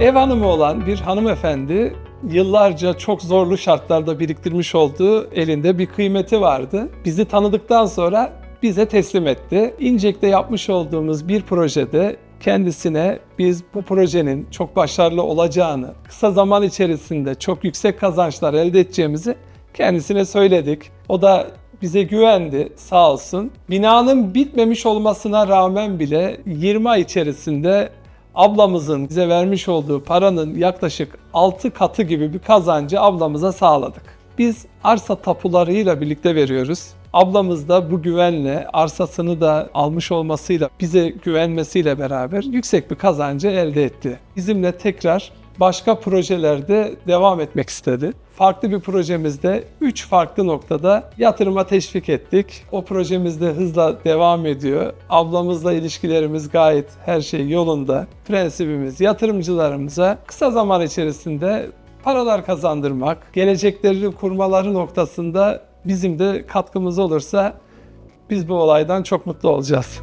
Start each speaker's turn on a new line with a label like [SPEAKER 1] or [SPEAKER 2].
[SPEAKER 1] Ev hanımı olan bir hanımefendi yıllarca çok zorlu şartlarda biriktirmiş olduğu elinde bir kıymeti vardı. Bizi tanıdıktan sonra bize teslim etti. İncek'te yapmış olduğumuz bir projede kendisine biz bu projenin çok başarılı olacağını, kısa zaman içerisinde çok yüksek kazançlar elde edeceğimizi kendisine söyledik. O da bize güvendi sağ olsun. Binanın bitmemiş olmasına rağmen bile 20 ay içerisinde ablamızın bize vermiş olduğu paranın yaklaşık 6 katı gibi bir kazancı ablamıza sağladık. Biz arsa tapularıyla birlikte veriyoruz. Ablamız da bu güvenle arsasını da almış olmasıyla bize güvenmesiyle beraber yüksek bir kazancı elde etti. Bizimle tekrar başka projelerde devam etmek istedi. Farklı bir projemizde 3 farklı noktada yatırıma teşvik ettik. O projemiz de hızla devam ediyor. Ablamızla ilişkilerimiz gayet her şey yolunda. Prensibimiz yatırımcılarımıza kısa zaman içerisinde paralar kazandırmak, geleceklerini kurmaları noktasında bizim de katkımız olursa biz bu olaydan çok mutlu olacağız.